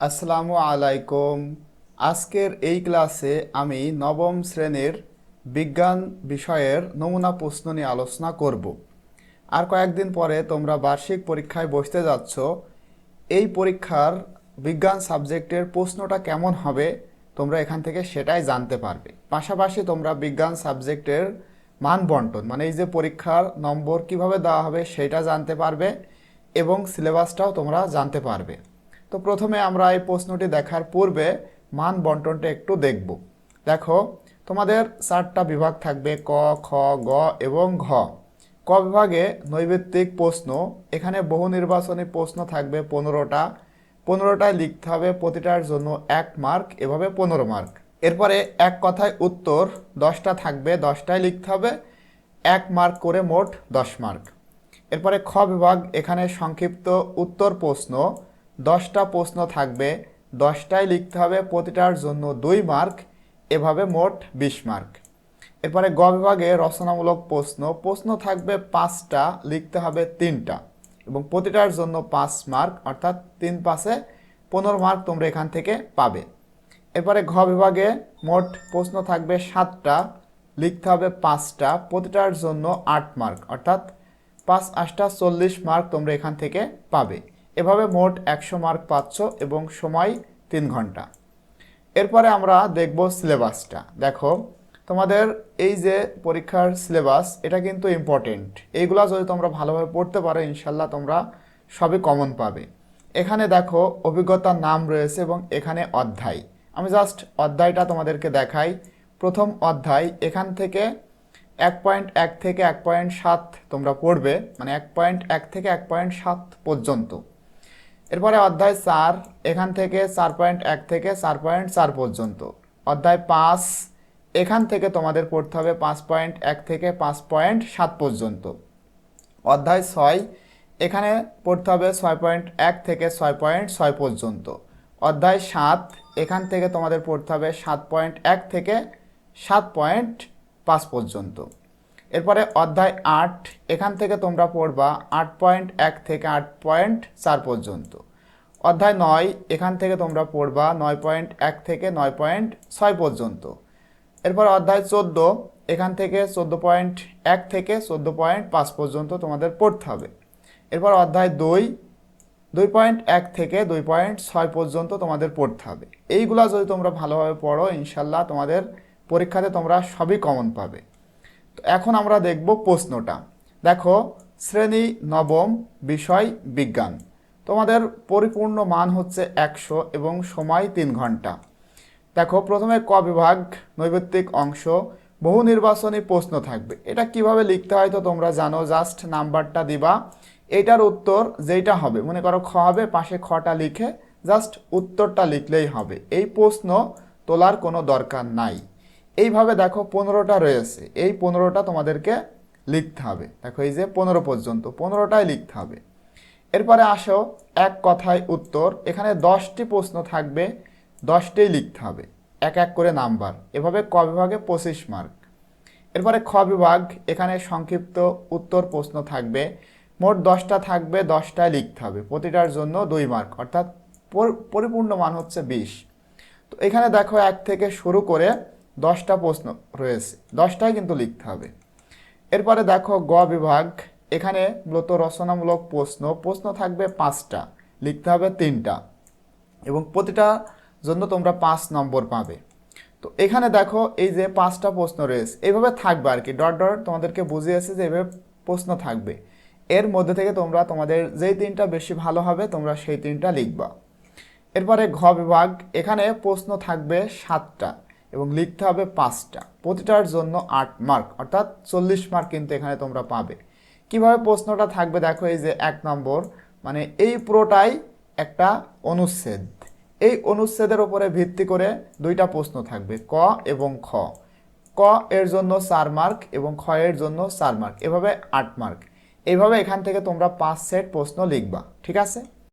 আসসালামু আলাইকুম। আজকের এই ক্লাসে আমি নবম শ্রেণির বিজ্ঞান বিষয়ের নমুনা প্রশ্ন নিয়ে আলোচনা করব। আর কয়েকদিন পরে তোমরা বার্ষিক পরীক্ষায় বসতে যাচ্ছ। এই পরীক্ষার বিজ্ঞান সাবজেক্টের প্রশ্নটা কেমন হবে তোমরা এখান থেকে সেটাই জানতে পারবে। পাশাপাশি তোমরা বিজ্ঞান সাবজেক্টের মান বন্টন মানে এই যে পরীক্ষার নম্বর কীভাবে দেওয়া হবে সেটা জানতে পারবে এবং সিলেবাসটাও তোমরা জানতে পারবে। তো প্রথমে আমরা এই প্রশ্নটি দেখার পূর্বে মান বন্টনটা একটু দেখব। দেখো, তোমাদের চারটা বিভাগ থাকবে, ক, খ, গ এবং ঘ। ক বিভাগে নৈবেত্তিক প্রশ্ন, এখানে বহু নির্বাচনী প্রশ্ন থাকবে পনেরোটা। পনেরোটায় লিখতে হবে প্রতিটার জন্য এক মার্ক, এভাবে পনেরো মার্ক। এরপরে এক কথায় উত্তর, দশটা থাকবে, দশটায় লিখতে হবে এক মার্ক করে মোট দশ মার্ক। এরপরে খ বিভাগ, এখানে সংক্ষিপ্ত উত্তর প্রশ্ন দশটা প্রশ্ন থাকবে দশটায় লিখতে হবে, প্রতিটার জন্য দুই মার্ক, এভাবে মোট বিশ মার্ক। এরপরে গ বিভাগে রচনামূলক প্রশ্ন প্রশ্ন থাকবে পাঁচটা, লিখতে হবে তিনটা। এবং প্রতিটার জন্য পাঁচ মার্ক, অর্থাৎ তিন পাশে পনেরো মার্ক তোমরা এখান থেকে পাবে। এরপরে ঘ বিভাগে মোট প্রশ্ন থাকবে সাতটা, লিখতে হবে পাঁচটা, প্রতিটার জন্য আট মার্ক, অর্থাৎ পাঁচ আটটা চল্লিশ মার্ক তোমরা এখান থেকে পাবে। এভাবে মোট একশো মার্ক পাচ্ছ এবং সময় তিন ঘণ্টা। এরপরে আমরা দেখব সিলেবাসটা। দেখো, তোমাদের এই যে পরীক্ষার সিলেবাস, এটা কিন্তু ইম্পর্টেন্ট এইগুলা যদি তোমরা ভালোভাবে পড়তে পারো ইনশাল্লাহ তোমরা সবই কমন পাবে। এখানে দেখো, অভিজ্ঞতার নাম রয়েছে এবং এখানে অধ্যায়। আমি জাস্ট অধ্যায়টা তোমাদেরকে দেখাই। প্রথম অধ্যায়, এখান থেকে এক পয়েন্ট এক থেকে এক পয়েন্ট সাত তোমরা পড়বে মানে এক পয়েন্ট এক থেকে এক পয়েন্ট সাত পর্যন্ত। এরপরে অধ্যায় চার, এখান থেকে চার পয়েন্ট এক থেকে চার পয়েন্ট চার পর্যন্ত। অধ্যায় পাঁচ, এখান থেকে তোমাদের পড়তে হবে পাঁচ পয়েন্ট এক থেকে পাঁচ পয়েন্ট সাত পর্যন্ত। অধ্যায় ছয়, এখানে পড়তে হবে ছয় পয়েন্ট এক থেকে ছয় পয়েন্ট ছয় পর্যন্ত। অধ্যায় সাত, এখান থেকে তোমাদের পড়তে হবে সাত পয়েন্ট এক থেকে সাত পয়েন্ট পাঁচ পর্যন্ত। এরপরে অধ্যায় আট, এখান থেকে তোমরা পড়বা আট পয়েন্ট এক থেকে আট পয়েন্ট চার পর্যন্ত। অধ্যায় নয়, এখান থেকে তোমরা পড়বা নয় পয়েন্ট এক থেকে নয় পয়েন্ট ছয় পর্যন্ত। এরপর অধ্যায় চোদ্দ, এখান থেকে চোদ্দ পয়েন্ট এক থেকে চোদ্দ পয়েন্ট পাঁচ পর্যন্ত তোমাদের পড়তে হবে। এরপর অধ্যায় দুই দুই পয়েন্ট এক থেকে দুই পয়েন্ট ছয় পর্যন্ত তোমাদের পড়তে হবে। এইগুলা যদি তোমরা ভালোভাবে পড়ো, ইনশাল্লাহ তোমাদের পরীক্ষাতে তোমরা সবই কমন পাবে। এখন আমরা দেখব প্রশ্নটা। দেখো, শ্রেণি, নবম বিষয়, বিজ্ঞান। তোমাদের পরিপূর্ণ মান হচ্ছে একশো এবং সময় তিন ঘণ্টা। দেখো, প্রথমে ক বিভাগ, নৈবেত্তিক অংশ, বহু নির্বাচনী প্রশ্ন থাকবে। এটা কীভাবে লিখতে হয় তো তোমরা জানো, জাস্ট নাম্বারটা দিবা। এটার উত্তর যেটা হবে, মনে করো খ হবে, পাশে খটা লিখে জাস্ট উত্তরটা লিখলেই হবে। এই প্রশ্ন তোলার কোনো দরকার নাই। এইভাবে দেখো পনেরোটা রয়েছে। এই পনেরোটা তোমাদেরকে লিখতে হবে। দেখো এই যে পনেরো পর্যন্ত, পনেরোটাই লিখতে হবে। এরপরে আসো, এক কথায় উত্তর। এখানে দশটি প্রশ্ন থাকবে, দশটাই লিখতে হবে। এক এক করে নাম্বার। এভাবে ক বিভাগে পঁচিশ মার্ক। এরপরে খ বিভাগ, এখানে সংক্ষিপ্ত উত্তর প্রশ্ন থাকবে। মোট দশটা থাকবে দশটায় লিখতে হবে। প্রতিটার জন্য দুই মার্ক। অর্থাৎ পরিপূর্ণ মান হচ্ছে বিশ। তো এখানে দেখো এক থেকে শুরু করে দশটা প্রশ্ন রয়েছে, দশটাই কিন্তু লিখতে হবে। এরপরে দেখো গ বিভাগ, এখানে মূলত রচনামূলক প্রশ্ন প্রশ্ন থাকবে পাঁচটা, লিখতে হবে তিনটা। এবং প্রতিটা জন্য তোমরা পাঁচ নম্বর পাবে। তো এখানে দেখো এই যে পাঁচটা প্রশ্ন রয়েছে এইভাবে থাকবে আর কি, ডট ডট তোমাদেরকে বুঝিয়েছে যে এভাবে প্রশ্ন থাকবে। এর মধ্যে থেকে তোমরা তোমাদের যেই তিনটা বেশি ভালো হবে, তোমরা সেই তিনটা লিখবা। এরপরে ঘ বিভাগ, এখানে প্রশ্ন থাকবে সাতটা এবং লিখতে হবে পাঁচটা। প্রতিটার জন্য আট মার্ক অর্থাৎ চল্লিশ মার্ক কিন্তু এখানে তোমরা পাবে। কীভাবে প্রশ্নটা থাকবে দেখো, এই যে এক নম্বর মানে এই পুরোটাই একটা অনুচ্ছেদ। এই অনুচ্ছেদের উপরে ভিত্তি করে দুইটা প্রশ্ন থাকবে, ক এবং খ। ক এর জন্য চার মার্ক এবং খ এর জন্য চার মার্ক এভাবে আট মার্ক এইভাবে এখান থেকে তোমরা পাঁচ সেট প্রশ্ন লিখবা, ঠিক আছে?